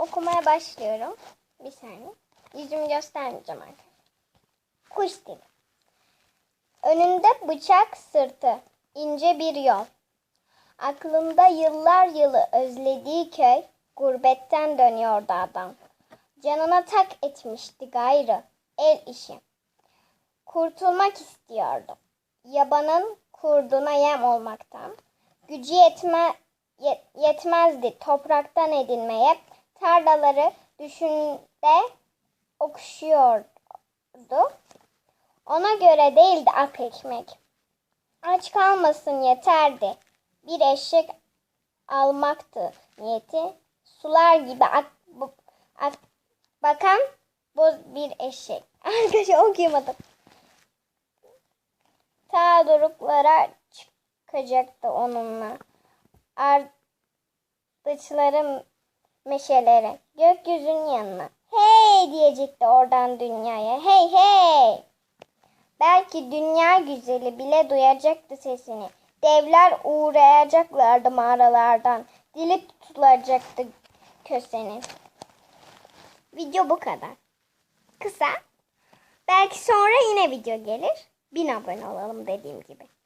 okumaya başlıyorum. Bir saniye. Yüzümü göstermeyeceğim arkadaşlar. Kuş dili. Önünde bıçak sırtı, ince bir yol. Aklında yıllar yılı özlediği köy, gurbetten dönüyordu adam. Canına tak etmişti gayrı, el işi. Kurtulmak istiyordu. Yabanın kurduna yem olmaktan. Gücü yetme, ye- yetmezdi topraktan edinmeye. Tarlaları düşünde okşuyordu. Ona göre değildi ak ekmek. Aç kalmasın yeterdi. Bir eşek almaktı niyeti. Sular gibi ak, bu- ak- bakan boz bir eşek. Arkadaşlar okuyamadım. Ta doruklara çıkacaktı onunla. Ardıçların meşeleri gökyüzünün yanına. Hey diyecekti oradan dünyaya. Hey hey. Belki dünya güzeli bile duyacaktı sesini. Devler uğrayacaklardı mağaralardan. Dili tutulacaktı kösenin. Video bu kadar. Kısa. Belki sonra yine video gelir. Bin abone olalım dediğim gibi.